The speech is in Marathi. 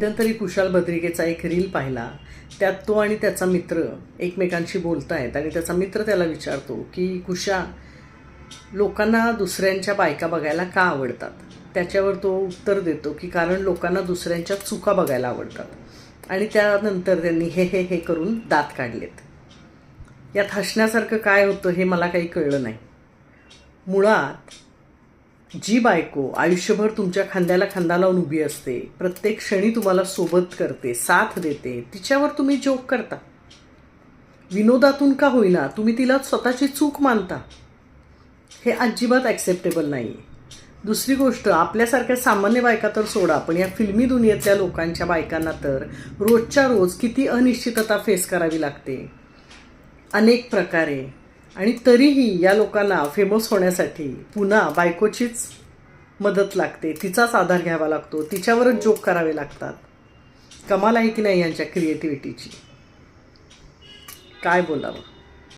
मध्यंतरी कुशाल बद्रिकेचा एक रील पाहिला. त्यात तो आणि त्याचा मित्र एकमेकांशी बोलत आहेत आणि त्याचा मित्र त्याला विचारतो की कुशा लोकांना दुसऱ्यांच्या बायका बघायला का आवडतात? त्याच्यावर तो उत्तर देतो की कारण लोकांना दुसऱ्यांच्या चुका बघायला आवडतात. आणि त्यानंतर त्यांनी हे हे हे करून दात काढलेत. यात हसण्यासारखं काय होतं हे मला काही कळलं नाही. मुळात जी बायको आयुष्यभर तुमच्या खांद्याला खांदा लावून उभी असते. प्रत्येक क्षणी तुम्हाला सोबत करते साथ देते. तिच्यावर तुम्ही जोक करता. विनोदातून का होईना तुम्ही तिला स्वतःची चूक मानता. हे अजिबात ॲक्सेप्टेबल नाही आहे दुसरी गोष्ट आपल्यासारख्या सामान्य बायका तर सोडा पण या फिल्मी दुनियेतल्या लोकांच्या बायकांना तर रोजच्या रोज किती अनिश्चितता फेस करावी लागते. अनेक प्रकारे. आणि तरीही या लोकांना फेमस होण्यासाठी पुन्हा बायकोचीच मदत लागते. तिचाच आधार घ्यावा लागतो. तिच्यावरच जोक करावे लागतात. कमाल आहे की नाही यांच्या क्रिएटिव्हिटीची काय बोलावं?